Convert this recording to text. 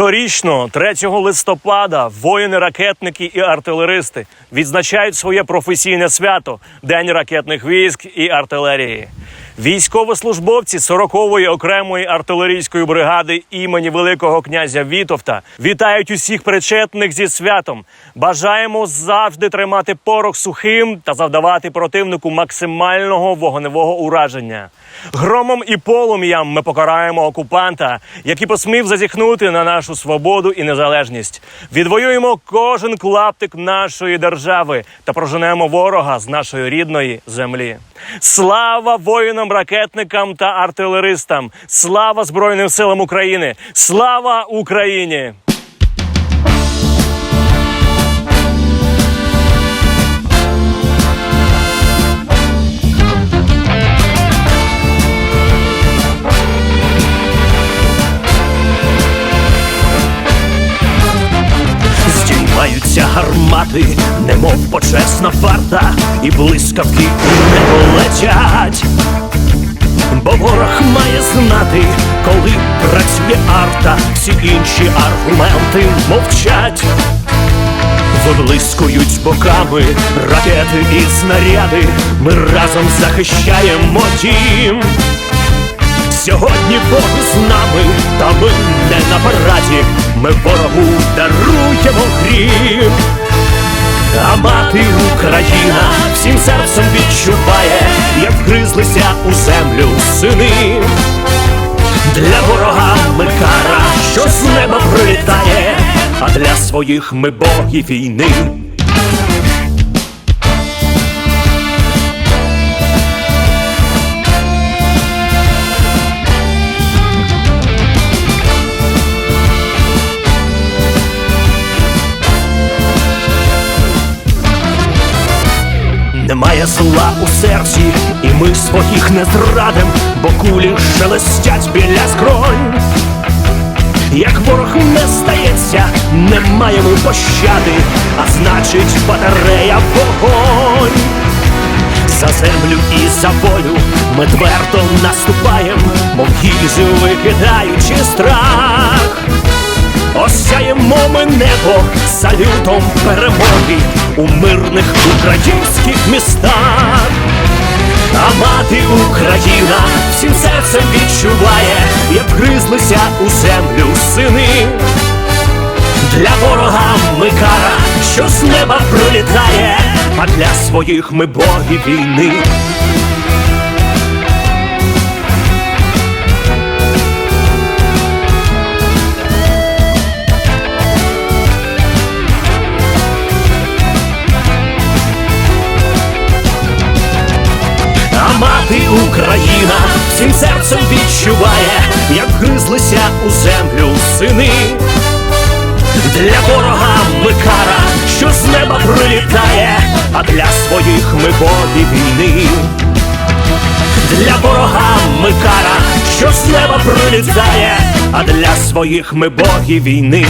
Щорічно, 3 листопада, воїни-ракетники і артилеристи відзначають своє професійне свято День ракетних військ і артилерії. Військовослужбовці 40-ї окремої артилерійської бригади імені Великого князя Вітовта вітають усіх причетних зі святом. Бажаємо завжди тримати порох сухим та завдавати противнику максимального вогневого ураження. Громом і полум'ям ми покараємо окупанта, який посмів зазіхнути на нашу свободу і незалежність. Відвоюємо кожен клаптик нашої держави та проженемо ворога з нашої рідної землі. Слава воїнам, ракетникам та артилеристам! Слава Збройним силам України! Слава Україні! Здіймаються гармати, немов почесна варта, і блискавки у небо летять. Бо ворог має знати, коли працює арта, всі інші аргументи мовчать. Виблискують боками ракети і снаряди, ми разом захищаємо дім. Сьогодні Бог з нами, та ми не на параді, ми ворогу даруємо грім. А мати Україна всім серцем відчуває, як вгризлися у землю сини. Для ворога ми кара, що з неба прилітає, а для своїх ми боги війни. Немає зла у серці, і ми своїх не зрадим, бо кулі шелестять біля скронь. Як ворог не стається, не маємо пощади, а значить батарея вогонь. За землю і за волю ми твердо наступаєм, мов гільзи викидаючи страх. Осяємо ми небо салютом перемоги у мирних українських містах. А мати Україна всім серцем відчуває, як гризлися у землю сини. Для ворога ми кара, що з неба пролітає, а для своїх ми боги війни. А Україна всім серцем відчуває, як гризлися у землю сини. Для ворога ми кара, що з неба прилітає, а для своїх ми боги війни. Для ворога ми кара, що з неба прилітає, а для своїх ми боги війни.